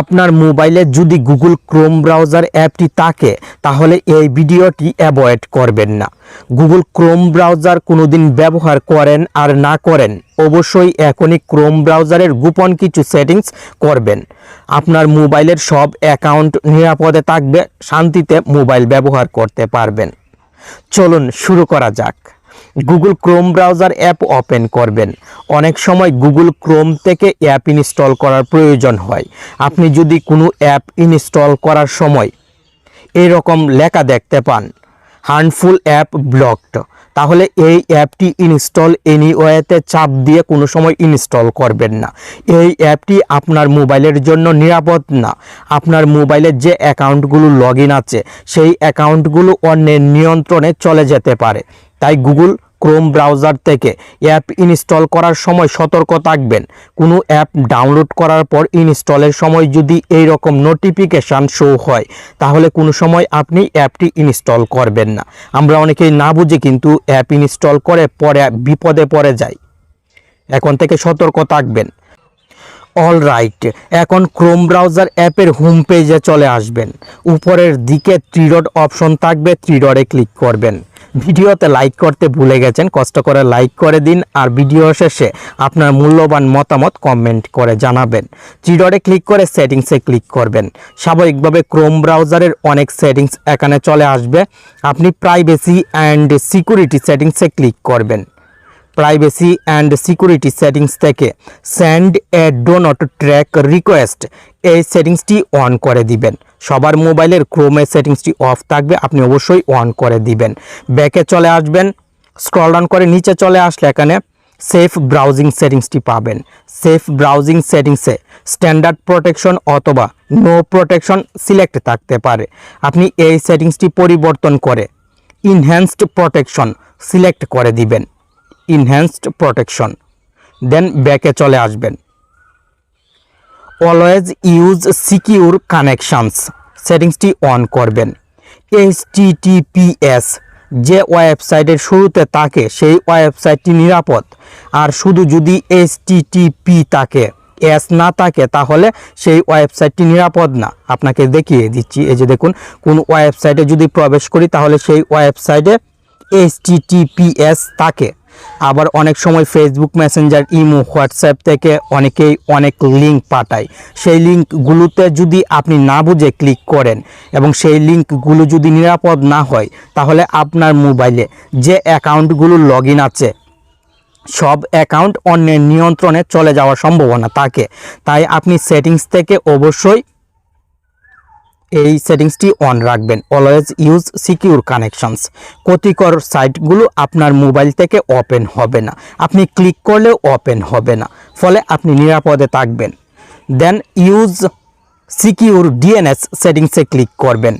আপনার মোবাইলে যদি গুগল ক্রোম ব্রাউজার অ্যাপটি থাকে, তাহলে এই ভিডিওটি অ্যাভয়েড করবেন না। গুগল ক্রোম ব্রাউজার কোনো দিন ব্যবহার করেন আর না করেন, অবশ্যই এখনই ক্রোম ব্রাউজারের গোপন কিছু সেটিংস করবেন। আপনার মোবাইলের সব অ্যাকাউন্ট নিরাপদে থাকবে, শান্তিতে মোবাইল ব্যবহার করতে পারবেন। চলুন শুরু করা যাক। Google Chrome browser app open করবেন। অনেক সময় গুগল ক্রোম থেকে অ্যাপ ইনস্টল করার প্রয়োজন হয়। আপনি যদি কোনো অ্যাপ ইনস্টল করার সময় এরকম লেখা দেখতে পান হার্মফুল অ্যাপ ব্লকড তাহলে এই অ্যাপটি ইনস্টল এনিওয়েতে চাপ দিয়ে কোনো সময় ইনস্টল করবেন না। এই অ্যাপটি আপনার মোবাইলের জন্য নিরাপদ না। আপনার মোবাইলের যে অ্যাকাউন্টগুলো লগ আছে, সেই অ্যাকাউন্টগুলো অন্যের নিয়ন্ত্রণে চলে যেতে পারে। তাই গুগল ক্রোম ব্রাউজার থেকে অ্যাপ ইনস্টল করার সময় সতর্ক থাকবেন। কোনো অ্যাপ ডাউনলোড করার পর ইনস্টলের সময় যদি এই রকম নোটিফিকেশান শো হয়, তাহলে কোনো সময় আপনি অ্যাপটি ইনস্টল করবেন না। আমরা অনেকেই না বুঝে কিন্তু অ্যাপ ইনস্টল করে পরে বিপদে পড়ে যাই। এখন থেকে সতর্ক থাকবেন। অল রাইট, এখন ক্রোম ব্রাউজার অ্যাপের হোম পেজে চলে আসবেন। উপরের দিকে থ্রি ডট অপশন থাকবে থ্রি ডটে ক্লিক করবেন। ভিডিওতে লাইক করতে ভুলে গেছেন, কষ্ট করে লাইক করে দিন আর ভিডিও শেষে আপনার মূল্যবান মতামত কমেন্ট করে জানাবেন। চিডরে ক্লিক করে সেটিংসে ক্লিক করবেন। স্বাভাবিকভাবে ক্রোম ব্রাউজারের অনেক সেটিংস এখানে চলে আসবে। আপনি প্রাইভেসি অ্যান্ড সিকিউরিটি সেটিংসে ক্লিক করবেন। প্রাইভেসি অ্যান্ড সিকিউরিটি সেটিংস থেকে send a do not track request এই সেটিংসটি অন করে দিবেন। সবার মোবাইলের ক্রোমে সেটিংসটি অফ থাকবে, আপনি অবশ্যই অন করে দিবেন। ব্যাকে চলে আসবেন স্ক্রল ডাউন করে নিচে চলে আসলে এখানে সেফ ব্রাউজিং সেটিংসটি পাবেন। সেফ ব্রাউজিং সেটিংসে স্ট্যান্ডার্ড প্রোটেকশন অথবা নো প্রোটেকশন সিলেক্ট থাকতে পারে। আপনি এই সেটিংসটি পরিবর্তন করে ইনহ্যান্সড প্রোটেকশন সিলেক্ট করে দিবেন। ইনহ্যান্সড প্রোটেকশন দেন ব্যাকে চলে আসবেন। অলওয়েজ ইউজ সিকিউর কানেকশানস সেটিংসটি অন করবেন। এইচ টিটিপিএস যে ওয়েবসাইটের শুরুতে থাকে, সেই ওয়েবসাইটটি নিরাপদ। আর শুধু যদি এইচ টিটিপি থাকে এস না থাকে, তাহলে সেই ওয়েবসাইটটি নিরাপদ না। আপনাকে দেখিয়ে দিচ্ছি। এই যে দেখুন, কোন ওয়েবসাইটে যদি প্রবেশ করি, তাহলে সেই ওয়েবসাইটে এইচ টিটিপিএস থাকে। আবার অনেক সময় ফেসবুক মেসেঞ্জার ইমো হোয়াটসঅ্যাপ থেকে অনেকেই অনেক লিঙ্ক পাঠায়। সেই লিঙ্কগুলোতে যদি আপনি না বুঝে ক্লিক করেন এবং সেই লিঙ্কগুলো যদি নিরাপদ না হয়, তাহলে আপনার মোবাইলে যে অ্যাকাউন্টগুলো লগ আছে, সব অ্যাকাউন্ট অন্যের নিয়ন্ত্রণে চলে যাওয়ার সম্ভাবনা থাকে। তাই আপনি সেটিংস থেকে অবশ্যই এই সেটিংসটি অন রাখবেন। অলওয়েজ ইউজ সিকিউর কানেকশনস ক্ষতিকর সাইটগুলো আপনার মোবাইল থেকে ওপেন হবে না। আপনি ক্লিক করলেও ওপেন হবে না। ফলে আপনি নিরাপদে থাকবেন। দেন ইউজ সিকিউর ডিএনএস সেটিংসে ক্লিক করবেন।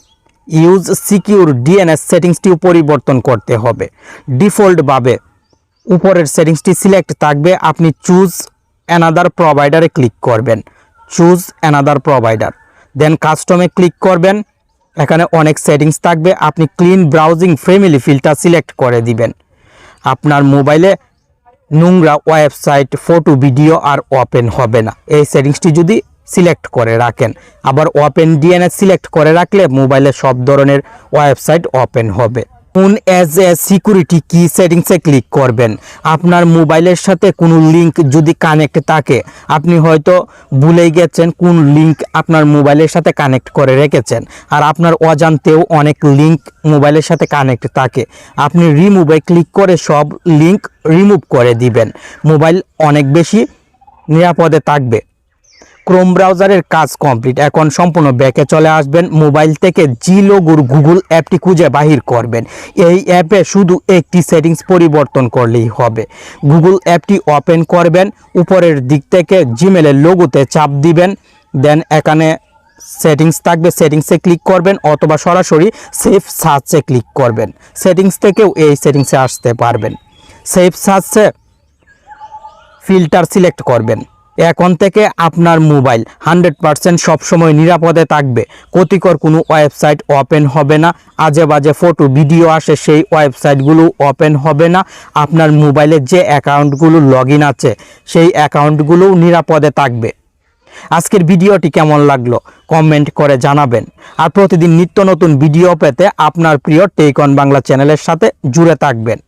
ইউজ সিকিউর ডিএনএস সেটিংসটিও পরিবর্তন করতে হবে। ডিফল্টভাবে উপরের সেটিংসটি সিলেক্ট থাকবে। আপনি চুজ অ্যানাদার প্রোভাইডারে ক্লিক করবেন। চুজ অ্যানাদার প্রোভাইডার দেন কাস্টমে ক্লিক করবেন। এখানে অনেক সেটিংস থাকবে। আপনি clean browsing family filter select করে দিবেন। আপনার মোবাইলে নোংরা ওয়েবসাইট ফটো ভিডিও আর ওপেন হবে না। এই সেটিংসটি যদি সিলেক্ট করে রাখেন। আবার ওপেন ডিএনএস সিলেক্ট করে রাখলে মোবাইলে সব ধরনের ওয়েবসাইট ওপেন হবে। কোন অ্যাজ এ সিকিউরিটি কি সেটিংসে ক্লিক করবেন। আপনার মোবাইলের সাথে কোনো লিঙ্ক যদি কানেক্ট থাকে, আপনি হয়তো ভুলেই গেছেন কোন লিঙ্ক আপনার মোবাইলের সাথে কানেক্ট করে রেখেছেন। আর আপনার অজান্তেও অনেক লিঙ্ক মোবাইলের সাথে কানেক্ট থাকে। আপনি রিমুভে ক্লিক করে সব লিঙ্ক রিমুভ করে দিবেন। মোবাইল অনেক বেশি নিরাপদে থাকবে। ক্রোম ব্রাউজারের কাজ কমপ্লিট। এখন সম্পূর্ণ ব্যাকে চলে আসবেন। মোবাইল থেকে জি লোগোর গুগল অ্যাপটি খুঁজে বাহির করবেন। এই অ্যাপে শুধু একটি সেটিংস পরিবর্তন করলেই হবে। গুগল অ্যাপটি ওপেন করবেন। উপরের দিক থেকে জিমেলের লোগোতে চাপ দিবেন। দেন এখানে সেটিংস থাকবে। সেটিংসে ক্লিক করবেন অথবা সরাসরি সেফ সার্চে ক্লিক করবেন। সেটিংস থেকেও এই সেটিংসে আসতে পারবেন। সেফ সার্চে ফিল্টার সিলেক্ট করবেন। এখন থেকে আপনার মোবাইল হান্ড্রেড পারসেন্ট সবসময় নিরাপদে থাকবে। ক্ষতিকর কোনো ওয়েবসাইট ওপেন হবে না। আজে বাজে ফটো, ভিডিও আসে, সেই ওয়েবসাইটগুলো ওপেন হবে না। আপনার মোবাইলে যে অ্যাকাউন্টগুলো লগ আছে, সেই অ্যাকাউন্টগুলোও নিরাপদে থাকবে। আজকের ভিডিওটি কেমন লাগল? কমেন্ট করে জানাবেন। আর প্রতিদিন নিত্য নতুন ভিডিও পেতে আপনার প্রিয় টেকন বাংলা চ্যানেলের সাথে জুড়ে থাকবেন।